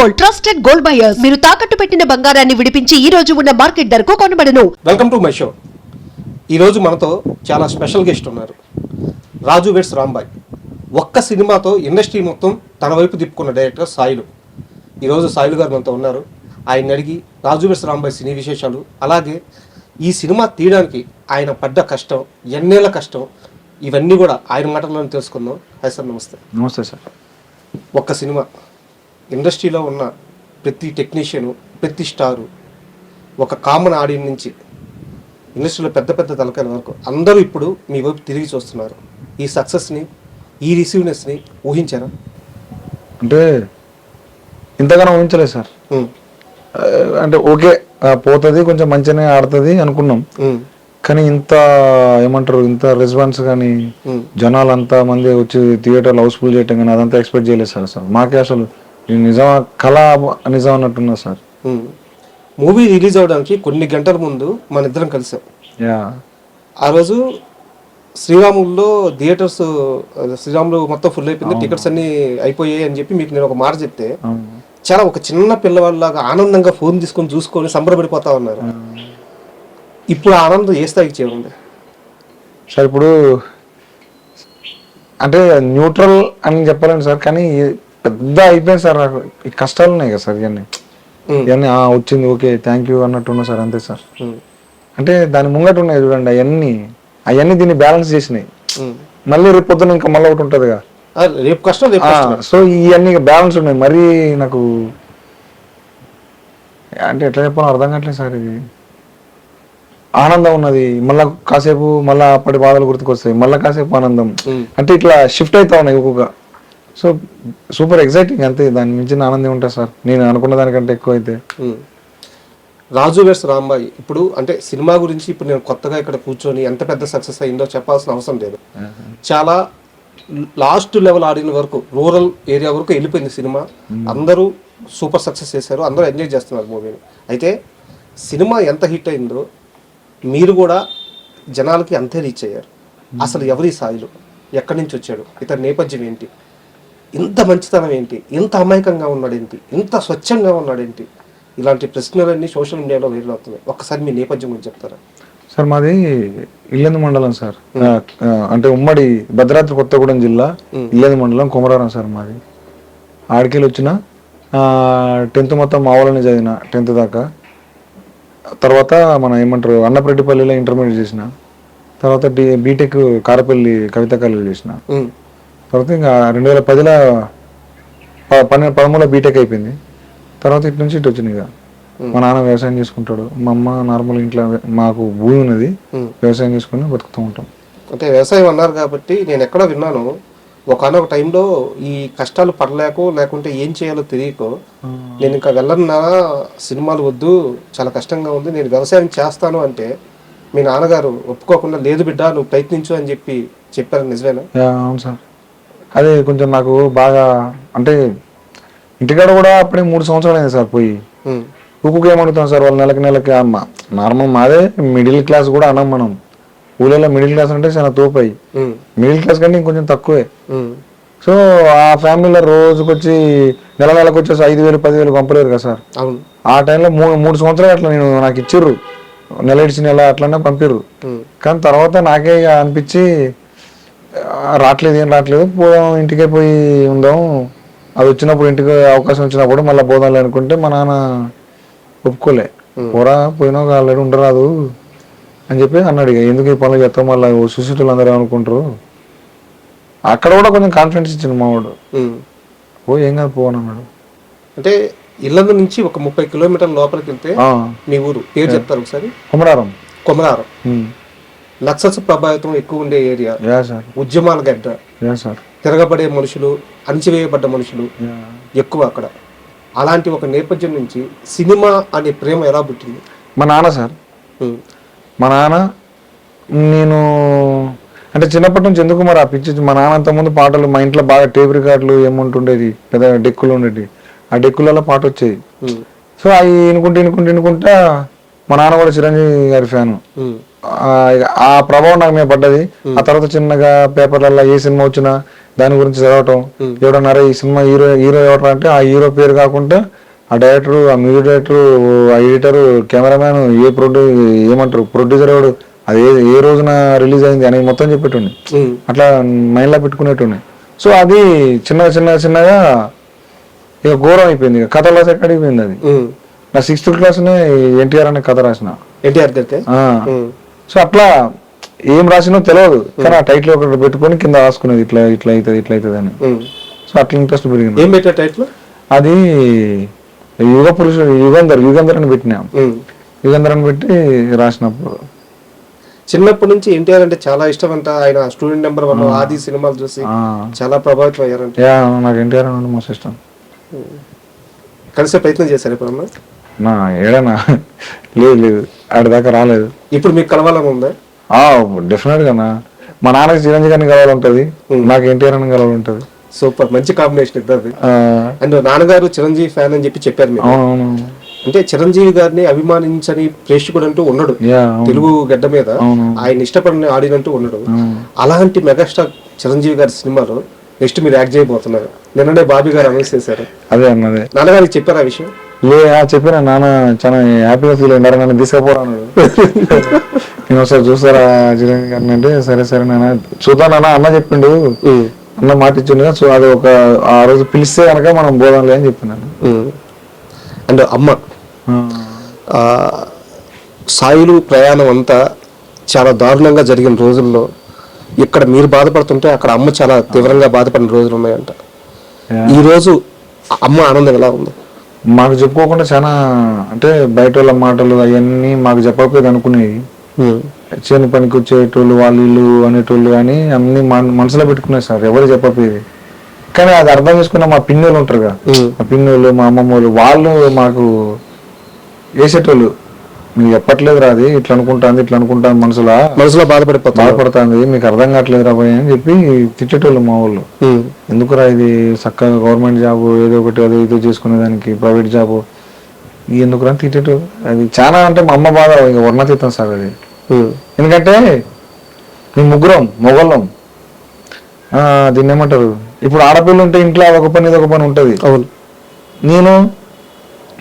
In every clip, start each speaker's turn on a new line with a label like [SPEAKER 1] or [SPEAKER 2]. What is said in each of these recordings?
[SPEAKER 1] Gold trusted gold buyers. మీరు తాకట్టు పెట్టిన బంగారాన్ని విడిపించి ఈ రోజు ఉన్న మార్కెట్ ధరకు కొనబడను.
[SPEAKER 2] వెల్కమ్ టు మై షో ఈరోజు మనతో చాలా స్పెషల్ గెస్ట్ ఉన్నారు. రాజు వెట్స్ రాంబాయ్. ఒక్క సినిమాతో ఇండస్ట్రీ మొత్తం తన వైపు తిప్పుకున్న డైరెక్టర్ సాయిలు. ఈరోజు సాయిలు గారు మనతో ఉన్నారు. ఆయన అడిగి రాజు వెట్స్ రాంబాయ్ సినీ విశేషాలు అలాగే ఈ సినిమా తీయడానికి ఆయన పడ్డ కష్టం ఎన్నేళ్ళ కష్టం ఇవన్నీ కూడా ఆయన మాటల్లో తెలుసుకుందాం. హాయ్ సార్ నమస్తే.
[SPEAKER 3] నమస్తే సార్.
[SPEAKER 2] ఒక్క సినిమా. ఇండస్ట్రీలో ఉన్న ప్రతి టెక్నీషియను ప్రతి స్టారు ఒక కామన్ ఆడియన్స్ నుంచి ఇండస్ట్రీలో పెద్ద పెద్ద తలకాయల వరకు అందరూ ఇప్పుడు మీ వైపు తిరిగి చూస్తున్నారు. ఈ సక్సెస్ని ఈ రిసీవ్నెస్ని ఊహించారా?
[SPEAKER 3] అంటే ఇంతగానో ఊహించలేదు సార్. అంటే ఓకే పోతుంది కొంచెం మంచిగానే ఆడుతుంది అనుకున్నాం. కానీ ఇంత ఏమంటారు ఇంత రెస్పాన్స్ కానీ జనాలు అంతా మంది వచ్చి థియేటర్లో హౌస్ఫుల్ చేయటం కానీ అదంతా ఎక్స్పెక్ట్ చేయలేదు సార్ అసలు. మాకే అసలు నిజం కళ నిజం అన్నట్టున్నది సార్.
[SPEAKER 2] మూవీ రిలీజ్ అవడానికి కొన్ని గంటల ముందు మన ఇద్దరం కలిసాం. ఆ రోజు శ్రీరాముల్లో థియేటర్స్ శ్రీరాములు మొత్తం ఫుల్ అయిపోయింది టికెట్స్ అన్ని అయిపోయాయి అని చెప్పి మీకు నేను ఒక మాట చెప్తే. చాలా ఒక చిన్న పిల్లవాళ్ళలాగా ఆనందంగా ఫోన్ తీసుకొని చూసుకొని సంబరపడిపోతా ఉన్నారు. ఇప్పుడు ఆనందం ఏ స్థాయికి చేరుంది
[SPEAKER 3] సార్ ఇప్పుడు అంటే న్యూట్రల్ అని చెప్పలేను సార్ కానీ పెద్ద అయిపోయింది సార్ నాకు. ఈ కష్టాలు ఉన్నాయి కదా సార్ ఇవన్నీ. ఇవన్నీ ఆ, వచ్చింది ఓకే థ్యాంక్ యూ అన్నట్టు ఉన్నా సార్ అంతే సార్. అంటే దాని ముంగట ఉన్నాయి చూడండి అవన్నీ అవన్నీ దీన్ని బ్యాలెన్స్ చేసినాయి. మళ్ళీ రేపు పొద్దున ఇంకా మళ్ళీ ఒకటి ఉంటుందిగా.
[SPEAKER 2] రేపు కష్టం
[SPEAKER 3] సో ఇవన్నీ బ్యాలెన్స్ ఉన్నాయి. మరీ నాకు అంటే ఎట్లా చెప్పాలో అర్థం కావట్లేదు సార్ ఇది. ఆనందం ఉన్నది. మళ్ళా కాసేపు మళ్ళా అప్పటి బాధలు గుర్తుకొస్తాయి. మళ్ళా కాసేపు ఆనందం. అంటే ఇట్లా షిఫ్ట్ అవుతా ఉన్నాయి ఒక్కొక్క సో సూపర్ ఎగ్జైటింగ్ అంతే. దాని మించిన ఆనందం ఉంటుంది సార్? నేను అనుకున్న దానికంటే ఎక్కువ అయితే.
[SPEAKER 2] రాజు వేర్స్ రాంబాయి. ఇప్పుడు అంటే సినిమా గురించి ఇప్పుడు నేను కొత్తగా ఇక్కడ కూర్చొని ఎంత పెద్ద సక్సెస్ అయిందో చెప్పాల్సిన అవసరం లేదు. చాలా లాస్ట్ లెవెల్ ఆడిన వరకు రూరల్ ఏరియా వరకు వెళ్ళిపోయింది సినిమా. అందరూ సూపర్ సక్సెస్ చేశారు. అందరూ ఎంజాయ్ చేస్తున్నారు మూవీని అయితే సినిమా ఎంత హిట్ అయిందో మీరు కూడా జనాలకి అంతే రీచ్ అయ్యారు. అసలు ఎవరి సాయిలు ఎక్కడి నుంచి వచ్చాడు? ఇతని నేపథ్యం ఏంటి? ఇంత మంచితనం ఏంటి? ఇంత అమాయకంగా ఉన్నాడేంటి? ఇంత స్వచ్ఛంగా ఉన్నాడేంటి? ఇలాంటి ప్రశ్నలన్నీ సోషల్ మీడియాలో వైరల్ అవుతున్నాయి. ఒక్కసారి మీ నేపథ్యం గురించి చెప్తారా?
[SPEAKER 3] సార్ మాది ఇల్లెందు మండలం సార్. అంటే ఉమ్మడి భద్రాద్రి కొత్తగూడెం జిల్లా ఇల్లెందు మండలం కుమరారం సార్ మాది. ఆడికెళ్ళి వచ్చిన టెన్త్ మొత్తం మా ఊళ్ళోనే చదివిన టెన్త్ దాకా. తర్వాత మన ఏమంటారు అన్నప్రెడ్డిపల్లిలో ఇంటర్మీడియట్ చేసిన. తర్వాత బీటెక్ కారపల్లి కవిత కాలేజ్ చేసిన. తర్వాత ఇంకా రెండు వేల పదిలో పన్నెండు పదమూడులో బీటెక్ అయిపోయింది. తర్వాత ఇటు నుంచి ఇటు వచ్చింది ఇక. మా నాన్న వ్యవసాయం చేసుకుంటాడు. మా అమ్మ నార్మల్ ఇంట్లో మాకు భూమి ఉన్నది. వ్యవసాయం చేసుకుని బతుకుతూ ఉంటాం.
[SPEAKER 2] అంటే వ్యవసాయం అన్నారు కాబట్టి నేను ఎక్కడో విన్నాను. ఒకనొక టైంలో ఈ కష్టాలు పడలేకో లేకుంటే ఏం చేయాలో తెలియకో నేను ఇంకా వెళ్ళన్నా సినిమాలు వద్దు చాలా కష్టంగా ఉంది నేను వ్యవసాయం చేస్తాను అంటే మీ నాన్నగారు ఒప్పుకోకుండా లేదు బిడ్డ నువ్వు ప్రయత్నించు అని చెప్పి చెప్పారు. నిజమేనా?
[SPEAKER 3] అవును సార్. అదే కొంచెం నాకు బాగా అంటే ఇంటికాడ కూడా అప్పుడే మూడు సంవత్సరాలు అయింది సార్ పోయి.
[SPEAKER 2] ఉమ్,
[SPEAKER 3] ఉక్కుకి ఏమడుగుతాం సార్ వాళ్ళు నెలకి నెలకి? అమ్మ నార్మల్ మాదే మిడిల్ క్లాస్ కూడా అన్నాం మనం. ఊళ్ళో మిడిల్ క్లాస్ అంటే చాలా తోపాయి మిడిల్ క్లాస్ కంటే ఇంకొంచెం తక్కువే. సో ఆ ఫ్యామిలీలో రోజుకొచ్చి నెల నెలకు వచ్చేసి ఐదు వేలు పదివేలు పంపలేరు కదా సార్. ఆ టైంలో మూడు మూడు సంవత్సరాలు అట్లా నేను నాకు ఇచ్చిర్రు. నెల ఇడిచి నెల అట్లనే పంపిర్రు. కానీ తర్వాత నాకే అనిపించి రావట్లేదు ఏం రావట్లేదు పోదాం ఇంటికే పోయి ఉందాం. అది వచ్చినప్పుడు ఇంటికి అవకాశం వచ్చినప్పుడు మళ్ళీ పోదాంలే అనుకుంటే మా నాన్న ఒప్పుకోలే. పోరా పోయినావు ఆల్రెడీ ఉండరాదు అని చెప్పి అన్నాడు ఇక. ఎందుకు ఈ పనులు చేస్తాం మళ్ళీ సుశీటులు అందరూ అనుకుంటారు అక్కడ కూడా కొంచెం కాన్ఫిడెన్స్ ఇచ్చింది మావాడు. ఓ ఏం కాదు పోను అన్నాడు.
[SPEAKER 2] అంటే ఇల్లందు నుంచి ఒక ముప్పై కిలోమీటర్ల లోపలికి వెళ్తే మీ ఊరు పేరు చెప్తారు ఒకసారి?
[SPEAKER 3] కుమరారం.
[SPEAKER 2] కొమరారం. నక్సల్స్ ప్రభావితం ఎక్కువ ఉండే ఏరియా. ఉద్యమాల గడ్డ తిరగబడే మనుషులు అణచివేయబడ్డ మనుషులు ఎక్కువ అక్కడ. అలాంటి ఒక నేపథ్యం నుంచి సినిమా అనే ప్రేమ ఎలా పుట్టింది?
[SPEAKER 3] మా నాన్న సార్. మా నాన్న నేను అంటే చిన్నప్పటి నుంచి ఎందుకు మరి ఆ పిచ్చి మా నాన్న అంతకుముందు పాటలు మా ఇంట్లో బాగా టేప్ రికార్డులు ఏముంటుండేది పెద్ద డెక్కులు ఉండేవి ఆ డెక్కులలో పాట వచ్చేది. సో అవి వినుకుంటూ వినుకుంటూ వినుకుంటా మా నాన్న కూడా చిరంజీవి గారి ఫ్యాను. ఆ ప్రభావం నాకు మీద పడ్డది. ఆ తర్వాత చిన్నగా పేపర్లలో ఏ సినిమా వచ్చినా దాని గురించి చదవటం. ఎవడన్నారా ఈ సినిమా హీరో హీరో ఎవరు అంటే ఆ హీరో పేరు కాకుండా ఆ డైరెక్టర్ ఆ మ్యూజిక్ డైరెక్టర్ ఆ ఎడిటర్ కెమెరామ్యాన్ ఏ ప్రొడ్యూ ఏమంటారు ప్రొడ్యూసర్ ఎవడు అది ఏ రోజున రిలీజ్ అయింది అనేది మొత్తం చెప్పేటండి అట్లా మైండ్లో పెట్టుకునేటండి సో అది చిన్నగా చిన్నగా చిన్నగా ఇక ఘోరం అయిపోయింది. ఇక కథ లాస్ ఎక్కడ అయిపోయింది అది. నా సిక్స్త్ క్లాస్నే ఎన్టీఆర్ అనే కథ రాసిన.
[SPEAKER 2] ఎన్టీఆర్
[SPEAKER 3] సో అట్లా ఏం రాసినో తెలియదు కానీ ఆ టైటిల్ ఒకటి పెట్టుకొని కింద రాసుకునేది ఇట్లా ఇట్లా అవుతుంది ఇట్లా అవుతుంది అని. సో అట్లా ఇంట్రెస్ట్ పెరిగింది.
[SPEAKER 2] ఏం పెట్టా టైటిల్
[SPEAKER 3] అది యుగ పురుషుడు యుగంధర్ యుగంధర్ అని పెట్టినా. యుగంధర్ అని పెట్టి రాసినప్పుడు.
[SPEAKER 2] చిన్నప్పటి నుంచి ఎన్టీఆర్ అంటే చాలా ఇష్టం అంట. ఆయన స్టూడెంట్ నెంబర్ వన్ ఆది సినిమాలు చూసి చాలా ప్రభావితం అయ్యారంట.
[SPEAKER 3] నాకు ఎన్టీఆర్ అంటే మస్తు ఇష్టం.
[SPEAKER 2] కలిసే ప్రయత్నం చేశారు ఎప్పుడన్నా?
[SPEAKER 3] నా ఏడనా లేదు లేదు. ఆడి దాకా రాలేదు.
[SPEAKER 2] ఇప్పుడు మీకు కలవాలని ఉందా?
[SPEAKER 3] డెఫినెట్గా నా మా నాన్నకి చిరంజీవి గారిని కలవాలంటది. నాకు ఎన్టీఆర్ అని కలవాలంటది.
[SPEAKER 2] సూపర్. మంచి కాంబినేషన్ ఇద్దరిది.
[SPEAKER 3] ఆ,
[SPEAKER 2] అండ్ నాన్నగారు చిరంజీవి ఫ్యాన్ అని చెప్పి చెప్పారు మీరు.
[SPEAKER 3] అవునవును.
[SPEAKER 2] అంటే చిరంజీవి గారిని అభిమానించని ప్రేక్షకుడు అంటూ ఉండడు. తెలుగు గడ్డ మీద. ఆయన ఇష్టపడిన ఆడినంటూ ఉండడు. అలాంటి మెగాస్టార్ చిరంజీవి గారి సినిమాలో నెక్స్ట్ మీరు యాక్ట్ చేయబోతున్నారు. నిన్ననే బాబీ గారు అనౌన్స్ చేశారు.
[SPEAKER 3] అదే అన్నదే
[SPEAKER 2] నాన్నగారికి చెప్పారు ఆ విషయం?
[SPEAKER 3] లే ఆ చెప్పిన నాన్న చాలా హ్యాపీగా ఫీల్ అయ్యారు. నన్ను తీసుకుపోరాను నేను ఒకసారి చూస్తారా చిరంజీవి గారిని అంటే సరే సరే నాన్న. చూద్దాం నాన్న అన్న చెప్పిండు. అన్న మాట ఇచ్చిండు సో అది ఒక ఆ రోజు పిలిస్తే కనుక మనం పోదాంలే అని చెప్పినాను
[SPEAKER 2] అండ్ అమ్మ సాయిలు ప్రయాణం అంతా చాలా దారుణంగా జరిగిన రోజుల్లో ఇక్కడ మీరు బాధపడుతుంటే అక్కడ అమ్మ చాలా తీవ్రంగా బాధపడిన రోజులు ఉన్నాయంట. ఈ రోజు అమ్మ ఆనందం ఎలా ఉంది?
[SPEAKER 3] మాకు చెప్పుకోకుండా చాలా అంటే బయట వాళ్ళ మాటలు అవన్నీ మాకు చెప్పకపోయేది అనుకునేవి చేను పనికి వచ్చేటోళ్ళు వాళ్ళు వీళ్ళు అనేటోళ్ళు అని అన్ని మన- మనసులో పెట్టుకున్నారు సార్ ఎవరు చెప్పకపోయేది. కానీ అది అర్థం చేసుకున్న మా పిన్నోళ్ళు ఉంటారు కదా. మా పిన్నోళ్ళు మా అమ్మమ్మ వాళ్ళు వాళ్ళు మాకు వేసేటోళ్ళు. మీరు చెప్పట్లేదు రాది ఇట్లా అనుకుంటాంది ఇట్లా అనుకుంటాను మనసులో?
[SPEAKER 2] మనసులో బాధపడిపోతున్నారు
[SPEAKER 3] బాధపడుతుంది. మీకు అర్థం కావట్లేదు రాబోయే అని చెప్పి తిట్టేటోళ్ళు మా వాళ్ళు. ఎందుకురా ఇది చక్కగా గవర్నమెంట్ జాబ్ ఏదో ఒకటి అదో ఇదో చేసుకునే దానికి ప్రైవేట్ జాబ్? ఎందుకురా తిట్టేటోళ్ళు? అది చాలా అంటే మా అమ్మ బాధ ఇక వర్ణతీతం సార్ అది. ఎందుకంటే మేము ముగ్గురం ఆ, దీన్ని ఏమంటారు? ఇప్పుడు ఆడపిల్ల ఉంటే ఇంట్లో అదొక పని ఇదొక పని ఉంటుంది. నేను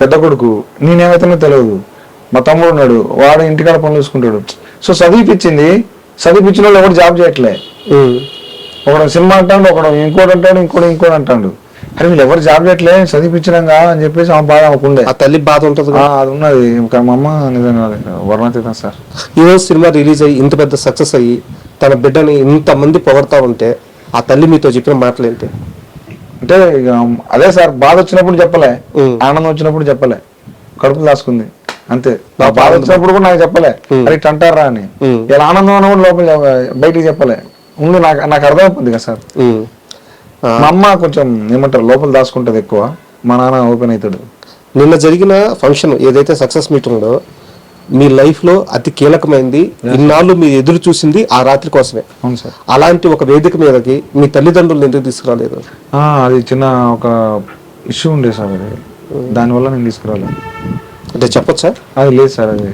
[SPEAKER 3] పెద్ద కొడుకు నేనేమైతేనో తెలియదు మా తమ్ముడు ఉన్నాడు వాడు ఇంటికాడ పనులు చూసుకుంటాడు. సో చదివిపించింది చదివిపించిన వాళ్ళు ఎవరు జాబ్ చేయట్లే. ఒకడు సినిమా అంటాడు ఒకడు ఇంకోటి అంటాడు ఇంకోటి ఇంకోటి అంటాడు. అరే వీళ్ళు ఎవరు జాబ్ చేయట్లే చదివిపించినాగా అని చెప్పేసి ఆమె బాధ ఆమెకు ఉండే.
[SPEAKER 2] ఆ తల్లి బాధ ఉంటుంది
[SPEAKER 3] అది ఉన్నది. ఇంకా మా అమ్మ నిజంగా వర్ణతీతం సార్.
[SPEAKER 2] ఈ రోజు సినిమా రిలీజ్ అయ్యి ఇంత పెద్ద సక్సెస్ అయ్యి తన బిడ్డని ఇంతమంది పొగడతా ఉంటే ఆ తల్లి మీతో చెప్పిన మాటలు ఏంటి?
[SPEAKER 3] అంటే అదే సార్ బాధ వచ్చినప్పుడు చెప్పలే. ఆనందం వచ్చినప్పుడు చెప్పలే. కడుపులు దాచుకుంది. అంతే. నా బాధ వచ్చినప్పుడు కూడా నాకు చెప్పలే. అరే ఇట్లా అంటారా అని. ఇలా ఆనందం అన్న కూడా లోపల బయటికి చెప్పలే. ఉంది నాకు నాకు అర్థమైపోతుంది కదా సార్. మా అమ్మ కొంచెం ఏమంటారు లోపల దాచుకుంటది ఎక్కువ. మా నాన్న ఓపెన్ అవుతాడు
[SPEAKER 2] నిన్న జరిగిన ఫంక్షన్ ఏదైతే సక్సెస్ మీట్ ఉందో మీ లైఫ్లో అతి కీలకమైంది. ఇన్నాళ్ళు మీరు ఎదురు చూసింది ఆ రాత్రి కోసమే.
[SPEAKER 3] అవును సార్.
[SPEAKER 2] అలాంటి ఒక వేదిక మీదకి మీ తల్లిదండ్రులు ఎందుకు తీసుకురాలేదు?
[SPEAKER 3] అది చిన్న ఒక ఇష్యూ ఉండే సార్ అది. దానివల్ల నేను తీసుకురాలేదు.
[SPEAKER 2] అంటే చెప్పొచ్చా
[SPEAKER 3] అది లేదు సార్ అది.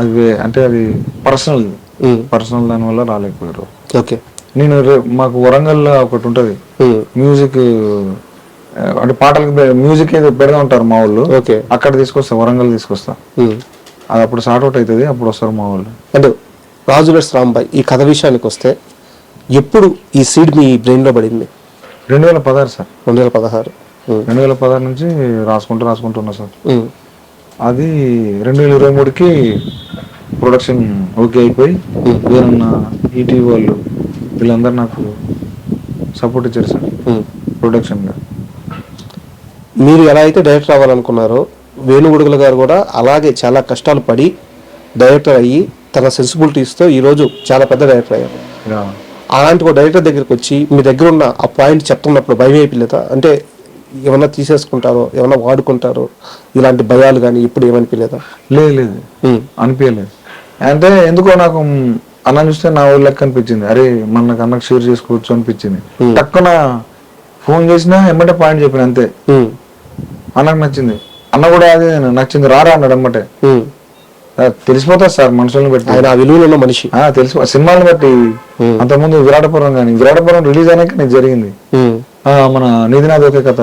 [SPEAKER 3] అది అంటే అది పర్సనల్. పర్సనల్ దానివల్ల రాలేకపోయారు
[SPEAKER 2] ఓకే
[SPEAKER 3] నేను మాకు వరంగల్లో ఒకటి ఉంటుంది. మ్యూజిక్ అంటే పాటలకు మ్యూజిక్ ఏదో పెడతా ఉంటారు మా వాళ్ళు
[SPEAKER 2] ఓకే
[SPEAKER 3] అక్కడ తీసుకొస్తా వరంగల్ తీసుకొస్తా. అది అప్పుడు సార్ట్ అవుట్ అవుతుంది అప్పుడు వస్తారు మా వాళ్ళు
[SPEAKER 2] అంటే రాజులెట్స్ రాంబాయ్ ఈ కథ విషయానికి వస్తే ఎప్పుడు ఈ సీడ్ మీ బ్రెయిన్లో పడింది
[SPEAKER 3] రెండు వేల పదహారు సార్
[SPEAKER 2] రెండు వేల పదహారు.
[SPEAKER 3] రెండు వేల పదహారు నుంచి రాసుకుంటూ రాసుకుంటున్నా సార్. అది రెండు వేల ఇరవై మూడుకి ప్రొడక్షన్ ఓకే అయిపోయి వేరన్న ఈటీవీ వాళ్ళు వీళ్ళందరూ నాకు సపోర్ట్ ఇచ్చారు సార్. ప్రొడక్షన్గా
[SPEAKER 2] మీరు ఎలా అయితే డైరెక్టర్ అవ్వాలనుకున్నారో వేణుగుడుగుల గారు కూడా అలాగే చాలా కష్టాలు పడి డైరెక్టర్ అయ్యి తన సెన్సిబిలిటీస్తో ఈరోజు చాలా పెద్ద డైరెక్టర్ అయ్యారు. అలాంటి ఒక డైరెక్టర్ దగ్గరికి వచ్చి మీ దగ్గర ఉన్న ఆ పాయింట్ చెప్తున్నప్పుడు భయం అయిపోలేదా అంటే ఏమన్నా తీసేసుకుంటారో ఏమన్నా వాడుకుంటారో ఇలాంటి భయాలు కానీ ఇప్పుడు ఏమనిపించలేదా
[SPEAKER 3] లేదు. అనిపించలేదు అంటే ఎందుకో నాకు అన్న చూస్తే నా ఊళ్ళో లెక్క అనిపించింది. అరే మన అన్నకు షేర్ చేసుకోవచ్చు అనిపించింది. టక్కున ఫోన్ చేసినా ఎమ్మటే పాయింట్ చెప్పిన అంతే. అన్నకు నచ్చింది. అన్న కూడా అదే నచ్చింది. రారా అన్నాడు ఎమ్మటే. తెలిసిపోతుంది సార్ మనుషుల్ని బట్టి.
[SPEAKER 2] ఆయన ఆ విలువలో ఉన్న మనిషి.
[SPEAKER 3] ఆ, తెలిసిపో సినిమాలను బట్టి అంతకుముందు విరాటపురం కానీ విరాటపురం రిలీజ్ అయినాక నీకు జరిగింది. మన నాది ఒకే కథ.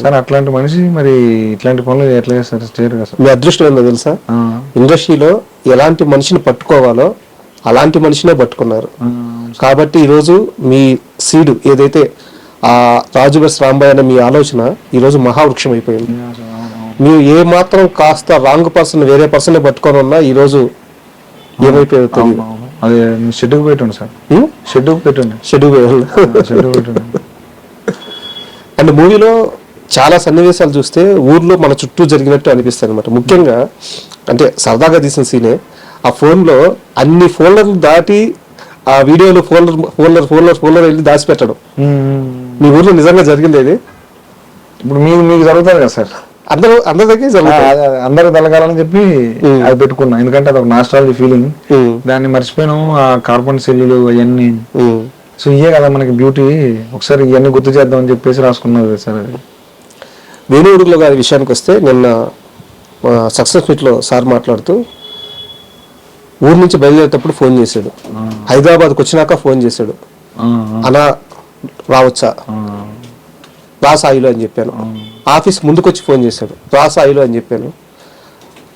[SPEAKER 3] సార్ అట్లాంటి మనిషి మరి ఇట్లాంటి పనులు ఎట్లా చేస్తారు? చేయరు కదా సార్.
[SPEAKER 2] మీ అదృష్టం ఏందో తెలుసా? ఇండస్ట్రీలో ఎలాంటి మనిషిని పట్టుకోవాలో అలాంటి మనిషినే పట్టుకున్నారు. కాబట్టి ఈరోజు మీ సీడు ఏదైతే ఆ రాజుబెస్ రాంబాయ్ అనే మీ ఆలోచన ఈరోజు మహావృక్షం అయిపోయింది. మీరు ఏ మాత్రం కాస్త రాంగ్ పర్సన్ వేరే పర్సన్ పట్టుకొని ఉన్నా ఈరోజు ఏమైపోయిందో తెలియదు
[SPEAKER 3] అవును. అదే షెడ్యూల్ పెట్టండి సార్? షెడ్యూల్ పెట్టండి
[SPEAKER 2] షెడ్యూల్
[SPEAKER 3] షెడ్యూల్ పెట్టండి
[SPEAKER 2] అండ్ మూవీలో చాలా సన్నివేశాలు చూస్తే ఊర్లో మన చుట్టూ జరిగినట్టు అనిపిస్తుంది అనమాట ముఖ్యంగా అంటే సరదాగా తీసిన సీనే ఆ ఫోన్లో అన్ని ఫోల్డర్లు దాటి ఆ వీడియోలో ఫోల్డర్ ఫోల్డర్ ఫోల్డర్ ఫోల్డర్ వెళ్ళి దాచిపెట్టడం. మీ ఊర్లో నిజంగా జరిగింది ఇది
[SPEAKER 3] ఇప్పుడు మీకు మీకు జరుగుతుంది కదా సార్.
[SPEAKER 2] అందరూ అందరి దగ్గర జరుగుతుంది.
[SPEAKER 3] అందరూ తెలగాలని చెప్పి. అది పెట్టుకున్నా. ఎందుకంటే అది ఒక నాస్ట్రాలజీ ఫీలింగ్ దాన్ని మర్చిపోయినాం ఆ కార్బన్ సెల్లులు అవన్నీ. సో ఇయే కదా మనకి బ్యూటీ ఒకసారి ఇవన్నీ గుర్తు చేద్దాం అని చెప్పేసి రాసుకున్నది సార్ అది.
[SPEAKER 2] వేణుగుడిలో గారి విషయానికి వస్తే నిన్న సక్సెస్ మీట్లో సార్ మాట్లాడుతూ ఊరు నుంచి బయలుదేరేటప్పుడు ఫోన్ చేశాడు. హైదరాబాద్కి వచ్చినాక ఫోన్ చేశాడు. అలా రావచ్చా? రా సాయిలో అని చెప్పాను. ఆఫీస్ ముందుకు వచ్చి ఫోన్ చేశాడు. రా సాయిలో అని చెప్పాను.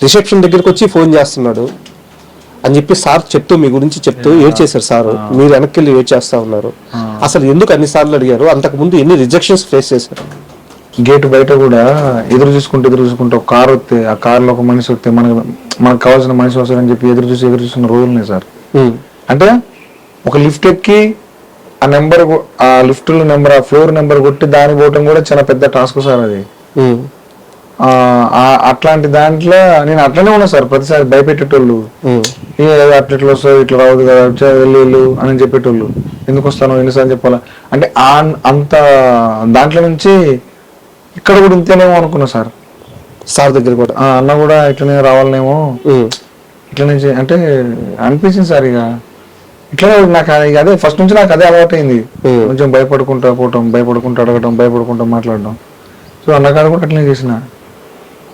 [SPEAKER 2] రిసెప్షన్ దగ్గరికి వచ్చి ఫోన్ చేస్తున్నాడు. అని చెప్పి సార్ చెప్తూ మీ గురించి చెప్తూ ఏడ్ చేశారు సార్. మీరు వెనక్కి వెళ్ళి చేస్తా ఉన్నారు. అసలు ఎందుకు అన్ని సార్లు అడిగారు? అంతకు ముందు ఎన్ని రిజెక్షన్స్ ఫేస్ చేశారు?
[SPEAKER 3] గేట్ బయట కూడా ఎదురు చూసుకుంటూ ఎదురు చూసుకుంటూ ఒక కార్ వస్తే ఆ కార్లో ఒక మనిషి వస్తే మనకు మనకు కావాల్సిన మనిషి వస్తాడని చెప్పి ఎదురు చూసి ఎదురు చూసిన రోజులు సార్.
[SPEAKER 2] అంటే
[SPEAKER 3] ఒక లిఫ్ట్ ఎక్కి ఆ నెంబర్ ఆ లిఫ్ట్ నెంబర్ ఆ ఫ్లోర్ నెంబర్ కొట్టి దాని పోవటం కూడా చాలా పెద్ద టాస్క్ సార్ అది. అట్లాంటి దాంట్లో నేను అట్లనే ఉన్నా సార్ ప్రతిసారి భయపెట్టేటోళ్ళు. అట్లా ఇట్లా వస్తుంది ఇట్లా రావద్దు కదా వెళ్ళు వెళ్ళు అని చెప్పేటోళ్ళు. ఎందుకు వస్తాను ఎన్నిసార్లు చెప్పాలా? అంటే ఆ అంత దాంట్లో నుంచి ఇక్కడ కూడా ఇంతేనేమో అనుకున్నా సార్.
[SPEAKER 2] సార్ దగ్గర కూడా
[SPEAKER 3] అన్న కూడా ఇట్లనే రావాలనేమో. ఇట్లనే అంటే అనిపించింది సార్ ఇక. ఇట్లా నాకు అది- ఫస్ట్ నుంచి నాకు అదే అలవాటైంది. కొంచెం భయపడుకుంటా పోవటం భయపడుకుంటా అడగటం భయపడుకుంటా మాట్లాడడం. సో అన్నగారు కూడా అట్లనే చేసిన.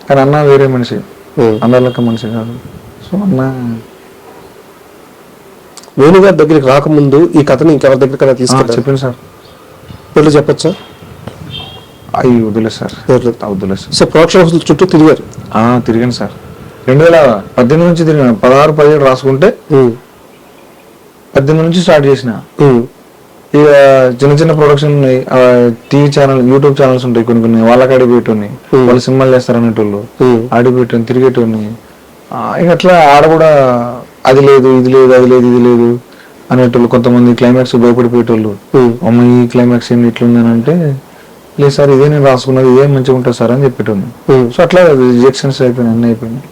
[SPEAKER 3] కానీ అన్న వేరే మనిషి.
[SPEAKER 2] ఉమ్.
[SPEAKER 3] అందరి లెక్క మనిషి కాదు. సో అన్న
[SPEAKER 2] వేణుగారి దగ్గరికి రాకముందు ఈ కథని ఇంకెవరి దగ్గరికైనా తీసుకెళ్ళారు
[SPEAKER 3] చెప్పండి సార్.
[SPEAKER 2] పేర్లు చెప్పచ్చా?
[SPEAKER 3] అయ్యి వదిలేదు సార్.
[SPEAKER 2] పేర్లు?
[SPEAKER 3] సార్.
[SPEAKER 2] సో ప్రొడక్షన్ హౌస్ చుట్టూ తిరిగారు.
[SPEAKER 3] ఆ, తిరిగాను సార్. రెండు వేల పద్దెనిమిది నుంచి తిరిగాను. పదహారు పదిహేడు రాసుకుంటే పద్దెనిమిది నుంచి స్టార్ట్ చేసిన. ఇక చిన్న చిన్న ప్రొడక్షన్ ఉన్నాయి. టీవీ ఛానల్ యూట్యూబ్ ఛానల్స్ ఉంటాయి కొన్ని కొన్ని. వాళ్ళకి అడిగిపెట్టుని. వాళ్ళు సినిమాలు చేస్తారు అనేటోళ్ళు.
[SPEAKER 2] ఉమ్,
[SPEAKER 3] ఆడిపెట్టుని తిరిగేటోని ఇక అట్లా ఆడ కూడా అది లేదు ఇది లేదు అది లేదు ఇది లేదు అనేటోళ్ళు. కొంతమంది క్లైమాక్స్ భయపడిపోయేటోళ్ళు. అమ్మ ఈ క్లైమాక్స్ ఏంటి ఇట్లుందని అంటే లేదు సార్ ఇదే నేను రాసుకున్నది ఇదే మంచిగా ఉంటుంది సార్ అని చెప్పేటోని. సో అట్లా రిజెక్షన్స్ అయిపోయినాయి అన్నీ అయిపోయినాయి.